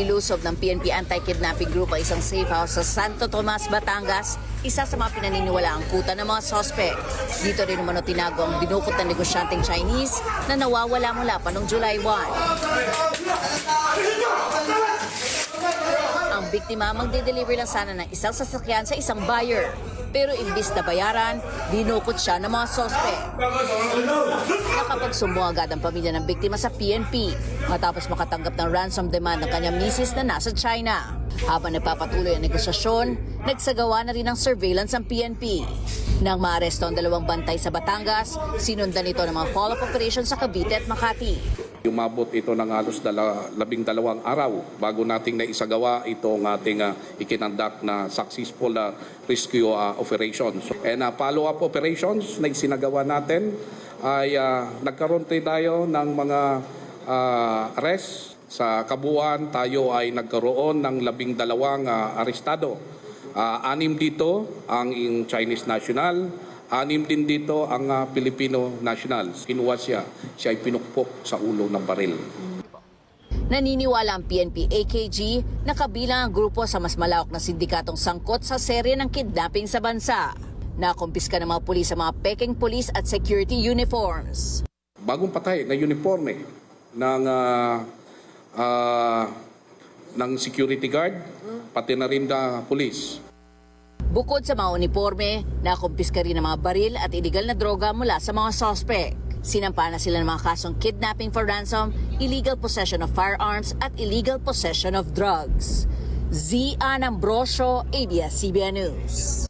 Nilusob ng PNP Anti-Kidnapping Group ang isang safe house sa Santo Tomas, Batangas, isa sa mga pinaniniwalaang kuta ng mga sospek. Dito rin umano tinago ang dinukot ng negosyanteng Chinese na nawawala mula pa noong July 1. Biktima magde-deliver lang sana ng isang sasakyan sa isang buyer. Pero imbis na bayaran, dinukot siya ng mga sospek. Nakapagsumbong agad ang pamilya ng biktima sa PNP matapos makatanggap ng ransom demand ng kanyang misis na nasa China. Habang nagpapatuloy ang negosasyon, nagsagawa na rin ng surveillance ang PNP. Nang maaresto ang dalawang bantay sa Batangas, sinundan ito ng mga follow-up operation sa Cavite at Makati. Umabot ito ng halos dala, labing dalawang araw bago nating naisagawa itong ating uh, ikinandak na successful uh, rescue uh, operations. And uh, follow-up operations na isinagawa natin ay uh, nagkaroon din tayo ng mga uh, arrest. Sa kabuuan tayo ay nagkaroon ng labing dalawang uh, arestado. Uh, anim dito ang in Chinese national, Anim din dito ang ah, Filipino nationals. Kinuha siya, siya ay pinukpok sa ulo ng baril. Naniniwala ang PNP AKG na kabilang ang grupo sa mas malawak na sindikatong sangkot sa serye ng kidnapping sa bansa. Nakumpiska ng mga pulis sa mga peking police at security uniforms. Bagong patay na uniforme ng ah, ah, ng security guard, pati na rin na police. Bukod sa mga uniforme, nakumpiska rin ang mga baril at illegal na droga mula sa mga sospek. Sinampa na sila ng mga kasong kidnapping for ransom, illegal possession of firearms at illegal possession of drugs. Z. Ann Ambrosio, ABS-CBN News.